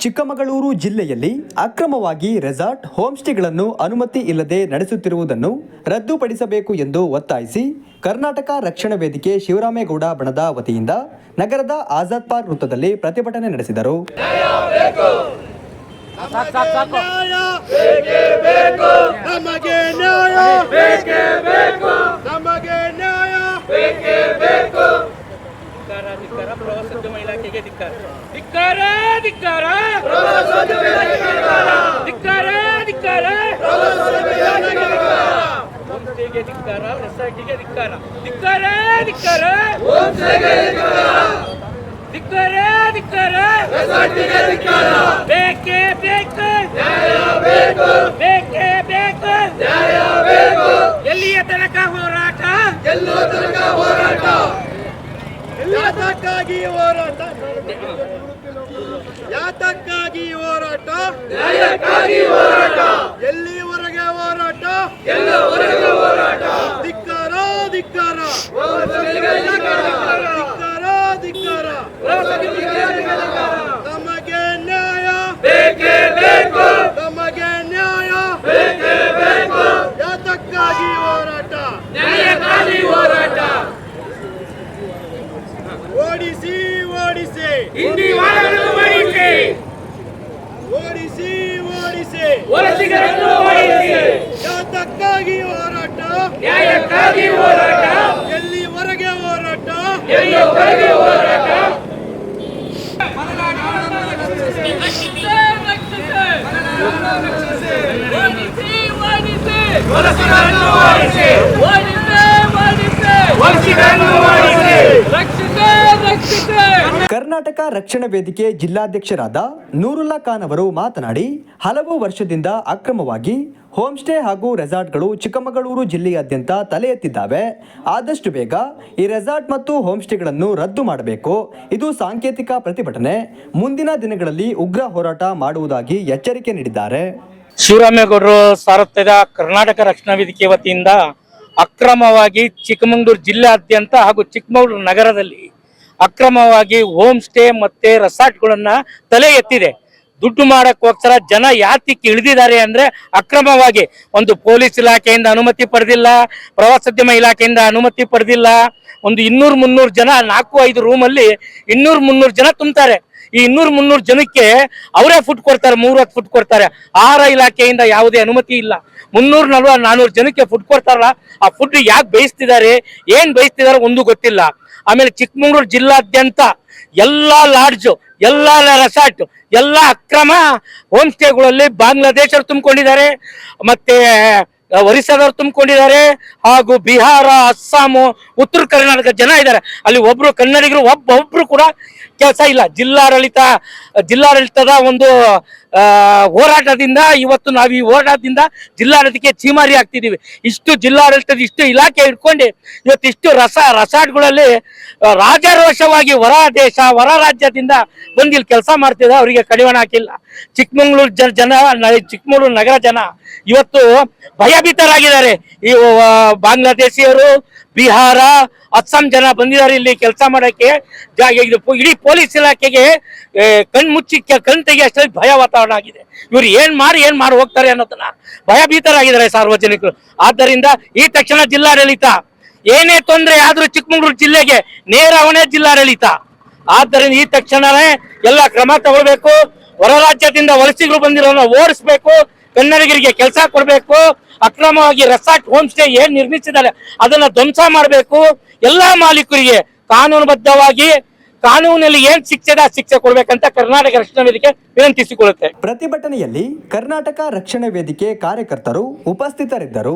ಚಿಕ್ಕಮಗಳೂರು ಜಿಲ್ಲೆಯಲ್ಲಿ ಅಕ್ರಮವಾಗಿ ರೆಸಾರ್ಟ್ ಹೋಮ್ಸ್ಟೇಗಳನ್ನು ಅನುಮತಿ ಇಲ್ಲದೆ ನಡೆಸುತ್ತಿರುವುದನ್ನು ರದ್ದುಪಡಿಸಬೇಕು ಎಂದು ಒತ್ತಾಯಿಸಿ ಕರ್ನಾಟಕ ರಕ್ಷಣಾ ವೇದಿಕೆ ಶಿವರಾಮೇಗೌಡ ಬಣದ ವತಿಯಿಂದ ನಗರದ ಆಜಾದ್ ಪಾರ್ಕ್ ವೃತ್ತದಲ್ಲಿ ಪ್ರತಿಭಟನೆ ನಡೆಸಿದರು. ನಮಗೆ ನ್ಯಾಯ ಬೇಕೇ ಬೇಕು ನಮಗೆ ನ್ಯಾಯ. ಧಿಕ್ಕಾರ ಧಿಕ್ಕಾರ ಪ್ರವಾಸೋದ್ಯಮ ಇಲಾಖೆಗೆ ಧಿಕ್ಕಾರ ಧಿಕ್ಕಾರ. ಧಿಕ್ಕಾರ ಧಿಕ್ಕಾರ. ಹೋಮ್ಸ್ಟೇಗೆ ಧಿಕ್ಕಾರ ರೆಸಾರ್ಟಿಗೆ ಧಿಕ್ಕಾರ. ಧಿಕ್ಕಾರ ಧಿಕ್ಕಾರ. ಧಿಕ್ಕಾರ ಧಿಕ್ಕಾರ. ಬೇಕು ಬೇಕೇ ಬೇಕು ಎಲ್ಲಿಯ ತನಕ ಹೋರಾಟ ಯಾತಕ್ಕಾಗಿ ಹೋರಾಟ? ಯಾತಕ್ಕಾಗಿ ಹೋರಾಟ? ಎಲ್ಲಿವರೆಗೆ ಹೋರಾಟ? ಧಿಕ್ಕಾರ ಧಿಕ್ಕಾರ. ಧಿಕ್ಕಾರ. ಧಿಕ್ಕಾರ ನಮಗೆ ನ್ಯಾಯ. ನಮಗೆ ನ್ಯಾಯ ಯಾತಕ್ಕಾಗಿ ಹೋರಾಟ ಓಡಿಸಿ ಓಡಿಸಿ ಹಿಂದಿ ವಾರಗಳನ್ನು ಮಾಡಿಸಿ ಓಡಿಸಿ ಓಡಿಸಿ. ವಲಸಿಗರನ್ನು ಓಡಿಸಿ ಯಾತಕ್ಕಾಗಿ ಹೋರಾಟ. ನ್ಯಾಯಕ್ಕಾಗಿ ಹೋರಾಟ. ಎಲ್ಲಿವರೆಗೆ ಹೋರಾಟ. ಎಲ್ಲಿಯವರೆಗೆ ಹೋರಾಟ. ವಲಸಿಗರನ್ನು ಓಡಿಸಿ ಓಡಿಸಿ. ವಲಸಿಗರನ್ನು ಕರ್ನಾಟಕ ರಕ್ಷಣಾ ವೇದಿಕೆ ಜಿಲ್ಲಾಧ್ಯಕ್ಷರಾದ ನೂರುಲ್ಲಾ ಖಾನ್ ಅವರು ಮಾತನಾಡಿ, ಹಲವು ವರ್ಷದಿಂದ ಅಕ್ರಮವಾಗಿ ಹೋಮ್ಸ್ಟೇ ಹಾಗೂ ರೆಸಾರ್ಟ್ಗಳು ಚಿಕ್ಕಮಗಳೂರು ಜಿಲ್ಲೆಯಾದ್ಯಂತ ತಲೆ ಎತ್ತಿದ್ದಾವೆ ಆದಷ್ಟು ಬೇಗ ಈ ರೆಸಾರ್ಟ್ ಮತ್ತು ಹೋಮ್ಸ್ಟೇಗಳನ್ನು ರದ್ದು ಮಾಡಬೇಕು. ಇದು ಸಾಂಕೇತಿಕ ಪ್ರತಿಭಟನೆ. ಮುಂದಿನ ದಿನಗಳಲ್ಲಿ ಉಗ್ರ ಹೋರಾಟ ಮಾಡುವುದಾಗಿ ಎಚ್ಚರಿಕೆ ನೀಡಿದ್ದಾರೆ. ಶಿವರಾಮೇಗೌಡರು ಸಾರುತ್ತಿದ್ದ ಕರ್ನಾಟಕ ರಕ್ಷಣಾ ವೇದಿಕೆ ವತಿಯಿಂದ ಅಕ್ರಮವಾಗಿ ಚಿಕ್ಕಮಗಳೂರು ಜಿಲ್ಲೆಯಾದ್ಯಂತ ಹಾಗೂ ಚಿಕ್ಕಮಗಳೂರು ನಗರದಲ್ಲಿ ಅಕ್ರಮವಾಗಿ ಹೋಮ್ ಸ್ಟೇ ಮತ್ತೆ ರೆಸಾರ್ಟ್ಗಳನ್ನ ತಲೆ ಎತ್ತಿದೆ. ದುಡ್ಡು ಮಾಡೋಕ್ಕೋಸ್ಕರ ಜನ ಯಾತಿಕ್ಕೆ ಇಳಿದಿದ್ದಾರೆ ಅಂದ್ರೆ ಅಕ್ರಮವಾಗಿ ಒಂದು ಪೊಲೀಸ್ ಇಲಾಖೆಯಿಂದ ಅನುಮತಿ ಪಡೆದಿಲ್ಲ, ಪ್ರವಾಸೋದ್ಯಮ ಇಲಾಖೆಯಿಂದ ಅನುಮತಿ ಪಡೆದಿಲ್ಲ. ಒಂದು ಇನ್ನೂರು ಮುನ್ನೂರು ಜನ, ನಾಲ್ಕು, ಐದು ರೂಮಲ್ಲಿ ಇನ್ನೂರು ಮುನ್ನೂರು ಜನ ತುಂಬ್ತಾರೆ. ಈ ಇನ್ನೂರು ಮುನ್ನೂರು ಜನಕ್ಕೆ ಅವರೇ ಫುಡ್ ಕೊಡ್ತಾರೆ ಮೂವತ್ತು ಫುಡ್ ಕೊಡ್ತಾರೆ. ಆಹಾರ ಇಲಾಖೆಯಿಂದ ಯಾವುದೇ ಅನುಮತಿ ಇಲ್ಲ. ಮುನ್ನೂರ, ನಲ್ವತ್ತು, ನಾನೂರು ಜನಕ್ಕೆ ಫುಡ್ ಕೊಡ್ತಾರಲ್ಲ, ಆ ಫುಡ್ ಯಾಕೆ ಬೇಯಿಸ್ತಿದ್ದಾರೆ, ಏನ್ ಬೇಯಿಸ್ತಿದ್ದಾರೆ ಒಂದು ಗೊತ್ತಿಲ್ಲ. ಆಮೇಲೆ ಚಿಕ್ಕಮಗಳೂರು ಜಿಲ್ಲಾದ್ಯಂತ ಎಲ್ಲಾ ಲಾಡ್ಜು ಎಲ್ಲಾ ರೆಸಾರ್ಟ್ ಎಲ್ಲಾ ಅಕ್ರಮ ಹೋಮ್ ಸ್ಟೇಗಳಲ್ಲಿ ಬಾಂಗ್ಲಾದೇಶರು ತುಂಬಿಕೊಂಡಿದ್ದಾರೆ. ಮತ್ತೆ ಒರಿಸ್ಸಾದವ್ರು ತುಂಬಿಕೊಂಡಿದ್ದಾರೆ. ಹಾಗೂ ಬಿಹಾರ ಅಸ್ಸಾಮು ಉತ್ತರ ಕರ್ನಾಟಕ ಜನ ಇದ್ದಾರೆ. ಅಲ್ಲಿ ಒಬ್ರು ಕನ್ನಡಿಗರು ಒಬ್ಬ ಒಬ್ರು ಕೂಡ ಕೆಲಸ ಇಲ್ಲ. ಜಿಲ್ಲಾಡಳಿತ, ಜಿಲ್ಲಾಡಳಿತದ ಒಂದು ಹೋರಾಟದಿಂದ, ಇವತ್ತು ನಾವು ಈ ಹೋರಾಟದಿಂದ ಜಿಲ್ಲಾಡಳಿತಕ್ಕೆ ಚೀಮಾರಿ ಆಗ್ತಿದ್ದೀವಿ. ಇಷ್ಟು ಜಿಲ್ಲಾಡಳಿತದ ಇಷ್ಟು ಇಲಾಖೆ ಇಟ್ಕೊಂಡು ಇವತ್ತು ಇಷ್ಟು ರಸ, ರಸಾಡ್ಗಳಲ್ಲಿ ರಾಜಾರೋಷವಾಗಿ ಹೊರ ದೇಶ, ಹೊರ ರಾಜ್ಯದಿಂದ ಬಂದಿಲ್ಲಿ ಕೆಲಸ ಮಾಡ್ತಿದ್ದಾರೆ. ಅವರಿಗೆ ಕಡಿವಾಣ ಹಾಕಿಲ್ಲ. ಚಿಕ್ಕಮಂಗ್ಳೂರು ಜನ ಜನ ಚಿಕ್ಕಮಗಳೂರು ನಗರ ಜನ ಇವತ್ತು ಭಯಭೀತರಾಗಿದ್ದಾರೆ. ಈ ಬಾಂಗ್ಲಾದೇಶಿಯರು, ಬಿಹಾರ, ಅಸ್ಸಾಂ ಜನ ಬಂದಿದ್ದಾರೆ ಇಲ್ಲಿ ಕೆಲಸ ಮಾಡಕ್ಕೆ. ಇಡೀ ಪೊಲೀಸ್ ಇಲಾಖೆಗೆ ಕಣ್ಮುಚ್ಚಿ ಕಣ್ ತೆಗಿಯಷ್ಟರಲ್ಲಿ ಭಯ ವಾತಾವರಣ ಆಗಿದೆ. ಇವ್ರು ಏನ್ ಮಾಡಿ ಏನ್ ಮಾಡಿ ಹೋಗ್ತಾರೆ ಅನ್ನೋದನ್ನ ಭಯಭೀತರಾಗಿದ್ದಾರೆ ಸಾರ್ವಜನಿಕರು. ಆದ್ದರಿಂದ ಈ ತಕ್ಷಣ ಜಿಲ್ಲಾಡಳಿತ, ಏನೇ ತೊಂದರೆ ಆದ್ರೂ ಚಿಕ್ಕಮಗಳೂರು ಜಿಲ್ಲೆಗೆ ನೇರ ಹೊಣೆ ಜಿಲ್ಲಾಡಳಿತ. ಆದ್ದರಿಂದ ಈ ತಕ್ಷಣವೇ ಎಲ್ಲ ಕ್ರಮ ತಗೊಳ್ಬೇಕು. ಹೊರ ರಾಜ್ಯದಿಂದ ವಲಸಿಗರು ಬಂದಿರೋನ ಓಡಿಸ್ಬೇಕು, ಕನ್ನಡಿಗರಿಗೆ ಕೆಲಸ ಕೊಡಬೇಕು, ಅಕ್ರಮವಾಗಿ ರೆಸಾರ್ಟ್ ಹೋಮ್ ಸ್ಟೇ ಏನ್ ನಿರ್ಮಿಸಿದ್ದಾರೆ ಅದನ್ನ ಧ್ವಂಸ ಮಾಡಬೇಕು. ಎಲ್ಲಾ ಮಾಲೀಕರಿಗೆ ಕಾನೂನುಬದ್ಧವಾಗಿ ಕಾನೂನಲ್ಲಿ ಏನ್ ಶಿಕ್ಷೆ ಇದೆ ಆ ಶಿಕ್ಷೆ ಕೊಡಬೇಕಂತ ಕರ್ನಾಟಕ ರಕ್ಷಣಾ ವೇದಿಕೆ ವಿನಂತಿಸಿಕೊಳ್ಳುತ್ತೆ. ಪ್ರತಿಭಟನೆಯಲ್ಲಿ ಕರ್ನಾಟಕ ರಕ್ಷಣಾ ವೇದಿಕೆ ಕಾರ್ಯಕರ್ತರು ಉಪಸ್ಥಿತರಿದ್ದರು.